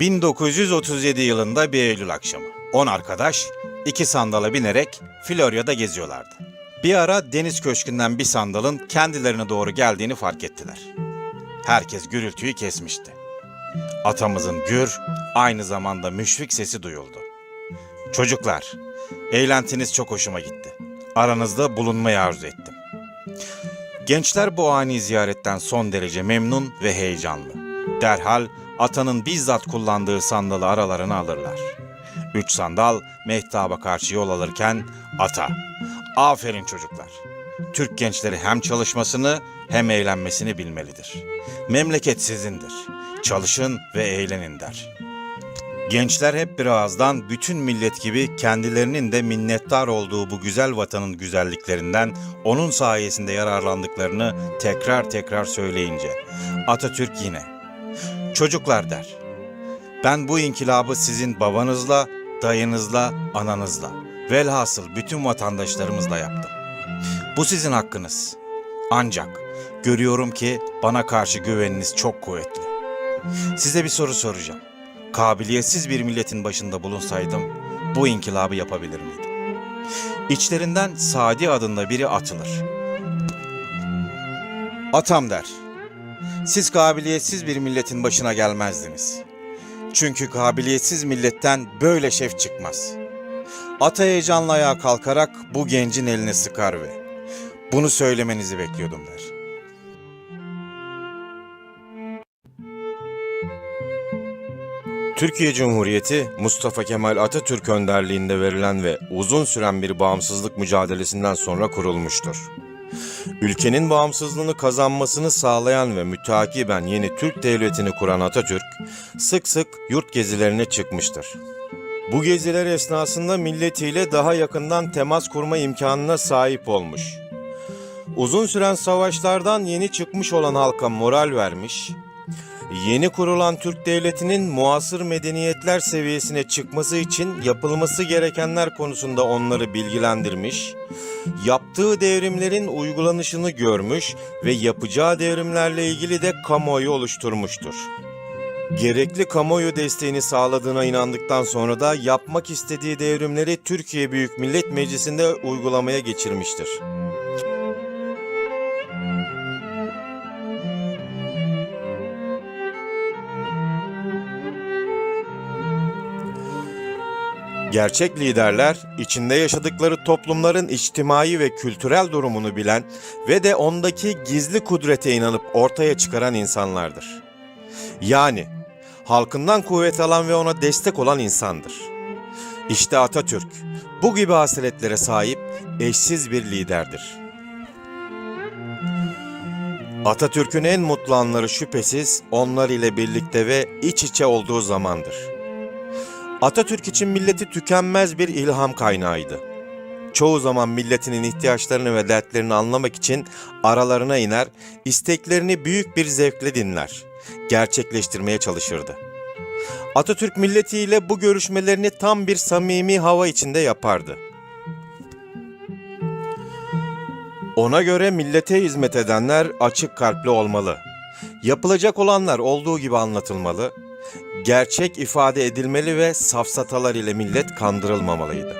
1937 yılında bir Eylül akşamı. 10 arkadaş iki sandala binerek Florya'da geziyorlardı. Bir ara deniz köşkünden bir sandalın kendilerine doğru geldiğini fark ettiler. Herkes gürültüyü kesmişti. Atamızın gür, aynı zamanda müşfik sesi duyuldu. Çocuklar, eğlentiniz çok hoşuma gitti. Aranızda bulunmayı arzu ettim. Gençler bu ani ziyaretten son derece memnun ve heyecanlı. Derhal atanın bizzat kullandığı sandalı aralarına alırlar. Üç sandal mehtaba karşı yol alırken ata. Aferin çocuklar. Türk gençleri hem çalışmasını hem eğlenmesini bilmelidir. Memleket sizindir. Çalışın ve eğlenin der. Gençler hep bir ağızdan bütün millet gibi kendilerinin de minnettar olduğu bu güzel vatanın güzelliklerinden onun sayesinde yararlandıklarını tekrar tekrar söyleyince Atatürk yine Çocuklar der. Ben bu inkılabı sizin babanızla, dayınızla, ananızla, velhasıl bütün vatandaşlarımızla yaptım. Bu sizin hakkınız. Ancak görüyorum ki bana karşı güveniniz çok kuvvetli. Size bir soru soracağım. Kabiliyetsiz bir milletin başında bulunsaydım bu inkılabı yapabilir miydim? İçlerinden Sadi adında biri atılır. Atam der. Siz kabiliyetsiz bir milletin başına gelmezdiniz. Çünkü kabiliyetsiz milletten böyle şef çıkmaz. Ata heyecanla ayağa kalkarak bu gencin elini sıkar ve bunu söylemenizi bekliyordum der. Türkiye Cumhuriyeti Mustafa Kemal Atatürk önderliğinde verilen ve uzun süren bir bağımsızlık mücadelesinden sonra kurulmuştur. Ülkenin bağımsızlığını kazanmasını sağlayan ve mütakiben yeni Türk Devleti'ni kuran Atatürk sık sık yurt gezilerine çıkmıştır. Bu geziler esnasında milletiyle daha yakından temas kurma imkanına sahip olmuş. Uzun süren savaşlardan yeni çıkmış olan halka moral vermiş, Yeni kurulan Türk Devleti'nin muasır medeniyetler seviyesine çıkması için yapılması gerekenler konusunda onları bilgilendirmiş, yaptığı devrimlerin uygulanışını görmüş ve yapacağı devrimlerle ilgili de kamuoyu oluşturmuştur. Gerekli kamuoyu desteğini sağladığına inandıktan sonra da yapmak istediği devrimleri Türkiye Büyük Millet Meclisi'nde uygulamaya geçirmiştir. Gerçek liderler, içinde yaşadıkları toplumların içtimai ve kültürel durumunu bilen ve de ondaki gizli kudrete inanıp ortaya çıkaran insanlardır. Yani halkından kuvvet alan ve ona destek olan insandır. İşte Atatürk bu gibi hasletlere sahip eşsiz bir liderdir. Atatürk'ün en mutlu anları şüphesiz onlar ile birlikte ve iç içe olduğu zamandır. Atatürk için milleti tükenmez bir ilham kaynağıydı. Çoğu zaman milletinin ihtiyaçlarını ve dertlerini anlamak için aralarına iner, isteklerini büyük bir zevkle dinler, gerçekleştirmeye çalışırdı. Atatürk milletiyle bu görüşmelerini tam bir samimi hava içinde yapardı. Ona göre millete hizmet edenler açık kalpli olmalı. Yapılacak olanlar olduğu gibi anlatılmalı, gerçek ifade edilmeli ve safsatalar ile millet kandırılmamalıydı.